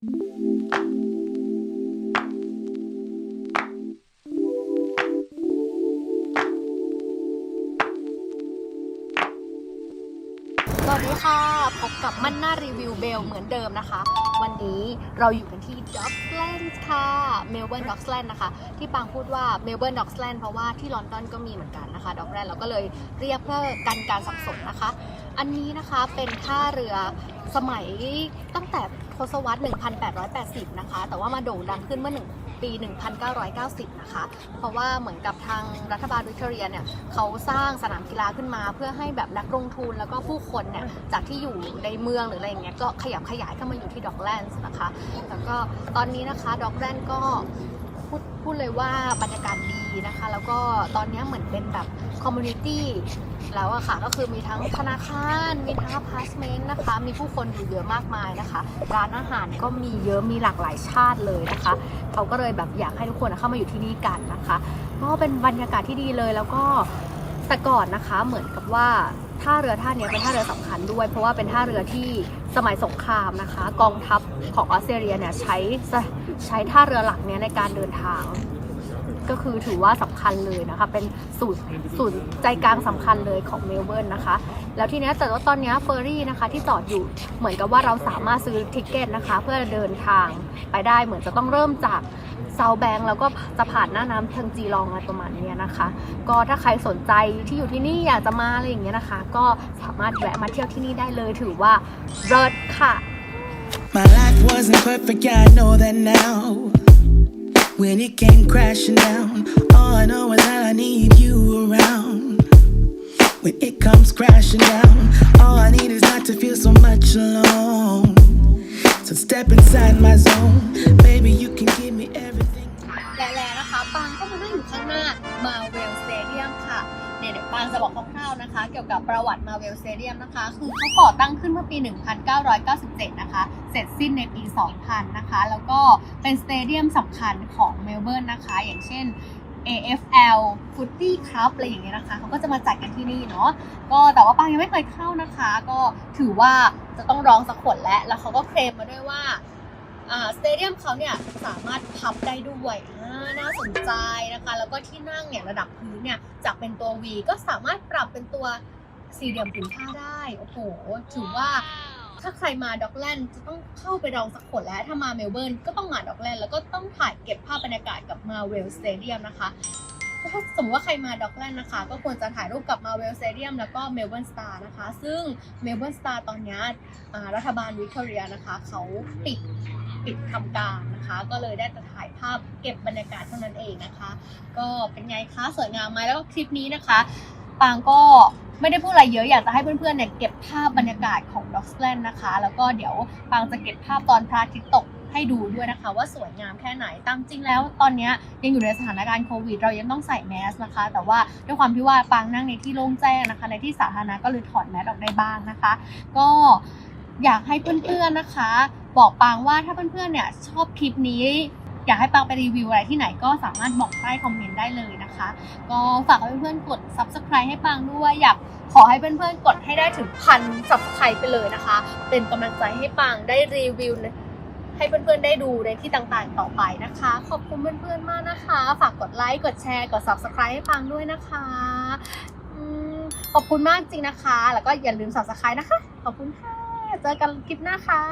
สวัสดีค่ะ พบกับมันหน้ารีวิวเบลเหมือนเดิมนะคะ วันนี้เราอยู่กันที่ด็อกแลนด์ค่ะเมลเบิร์นด็อกแลนด์นะคะ ที่ปางพูดว่าเมลเบิร์นด็อกแลนด์เพราะว่าที่ลอนดอนก็มีเหมือนกันนะคะด็อกแลนด์เราก็เลยเรียกเพื่อกันการสับสนนะคะ อันนี้นะคะเป็นท่าเรือ สมัยตั้งแต่ทศวรรษ 1880 นะคะ แต่ว่ามาโด่งดังขึ้นเมื่อหนึ่งปี 1990 นะคะ เพราะว่าเหมือนกับทางรัฐบาลวิกตอเรียเนี่ยเขาสร้างสนามกีฬาขึ้นมาเพื่อให้แบบนักลงทุนแล้วก็ผู้คนเนี่ยจากที่อยู่ในเมืองหรืออะไรอย่างเงี้ยก็ขยับขยายเข้ามาอยู่ที่ด็อกแลนด์นะคะ แล้วก็ตอนนี้นะคะด็อกแลนด์ก็ พูดพูดเลยว่าบรรยากาศดีนะคะ แล้วก็ตอนนี้เหมือนเป็นแบบคอมมูนิตี้แล้วอะค่ะ ก็คือมีทั้งธนาคาร มีทั้งอพาร์ตเมนต์นะคะ มีผู้คนอยู่เยอะมากมายนะคะ ร้านอาหารก็มีเยอะมีหลากหลายชาติเลยนะคะ เขาก็เลยแบบอยากให้ทุกคนเข้ามาอยู่ที่นี่กันนะคะ ก็เป็นบรรยากาศที่ดีเลยแล้วก็ แต่ก่อนนะคะเหมือนกับว่าท่าเรือท่านี้เป็นท่าเรือสำคัญด้วย เพราะว่าเป็นท่าเรือที่สมัยสงครามนะคะ กองทัพของออสเตรเลียเนี่ยใช้ใช้ท่าเรือหลักเนี้ยในการเดินทาง ก็คือถือว่าสำคัญเลยนะคะ เป็นศูนย์ศูนย์ใจกลางสำคัญเลยของเมลเบิร์นนะคะ แล้วทีนี้แต่ว่าตอนนี้เฟอร์รี่นะคะที่จอดอยู่เหมือนกับว่าเราสามารถซื้อทิเกตนะคะ เพื่อเดินทางไปได้เหมือนจะต้องเริ่มจาก ซาแบงแล้วก็จะผ่านหน้าน้ำเทิงจีรองอะไรประมาณนี้นะคะ ก็ถ้าใครสนใจที่อยู่ที่นี่อยากจะมาอะไรอย่างเงี้ยนะคะ ก็สามารถแวะมาเที่ยวที่นี่ได้เลยถือว่าเลิศค่ะ My life wasn't perfect, yeah, I know that now. When it came crashing down, all I know is that I need you around. When it comes crashing down, all I need is not to feel so much alone. So step inside my zone, baby, you can give me everything. และแล้วนะคะปางก็มานั่งอยู่ข้างหน้ามาเวลสเตเดียมค่ะเนี่ยเดี๋ยวปางจะบอกคร่าวๆนะคะ เกี่ยวกับประวัติมาเวลสเตเดียมนะคะ คือเขาก่อตั้งขึ้นเมื่อปี 1997 นะคะ เสร็จสิ้นในปี 2000 นะคะ แล้วก็เป็นสเตเดียมสำคัญของเมลเบิร์นนะคะ อย่างเช่น AFL Footy Cup อะไรอย่างเงี้ยนะคะเขาก็จะมาจัดกันที่นี่เนาะก็แต่ว่าปางยังไม่เคยเข้านะคะ ก็ถือว่าจะต้องร้องสักขนแล้ว แล้วเขาก็เคลมมาด้วยว่าสเตเดียมเขาเนี่ยสามารถพับได้ด้วยน่าสนใจนะคะ แล้วก็ที่นั่งเนี่ยระดับพื้นเนี่ยจากเป็นตัว V ก็สามารถปรับเป็นตัวสี่เหลี่ยมผืนผ้าได้ โอ้โห ถือว่า ถ้าใครมาด็อกแลนด์จะต้องเข้าไปลองสักขนแล้ว ถ้ามาเมลเบิร์นก็ต้องมาด็อกแลนด์แล้วก็ต้องถ่ายเก็บภาพบรรยากาศกับมาเวลสเตเดียมนะคะถ้าสมมติว่าใครมาด็อกแลนด์นะคะ ก็ควรจะถ่ายรูปกับมาเวลสเตเดียมแล้วก็เมลเบิร์นสตาร์นะคะ ซึ่งเมลเบิร์นสตาร์ตอนนี้รัฐบาลวิกตอเรียนะคะเขาปิดปิดทำการนะคะ ก็เลยได้แต่ถ่ายภาพเก็บบรรยากาศเท่านั้นเองนะคะ ก็เป็นไงคะสวยงามไหมแล้วก็คลิปนี้นะคะปางก็ ไม่ได้พูดอะไรเยอะอยากจะให้เพื่อนๆเนี่ยเก็บภาพบรรยากาศของด็อกสแลนนะคะ แล้วก็เดี๋ยวปางจะเก็บภาพตอนพระอาทิตย์ตกให้ดูด้วยนะคะ ว่าสวยงามแค่ไหนตามจริงแล้วตอนนี้ยยังอยู่ในสถานการณ์โควิด เรายังต้องใส่แมสนะคะ แต่ว่าด้วยความที่ว่าปางนั่งในที่โล่งแจ้งนะคะ ในที่สาธารณะก็เลยถอดแมสออกได้บ้างนะคะ ก็อยากให้เพื่อนๆนะคะ บอกปางว่าถ้าเพื่อนๆเนี่ยชอบคลิปนี้ อยากให้ปางไปรีวิวอะไรที่ไหนก็สามารถบอกใต้คอมเมนต์ได้เลยนะคะ ก็ฝากเพื่อนๆกด subscribe ให้ปางด้วยอยากขอให้เพื่อนๆกดให้ได้ถึงพัน subscribe ไปเลยนะคะ เป็นกำลังใจให้ปางได้รีวิวให้เพื่อนๆได้ดูในที่ต่างๆต่อไปนะคะ ขอบคุณเพื่อนๆมากนะคะ ฝากกดไลค์กดแชร์กด subscribe ให้ปางด้วยนะคะขอบคุณมากจริงนะคะ แล้วก็อย่าลืม subscribe นะคะ ขอบคุณค่ะ เจอกันคลิปหน้าค่ะ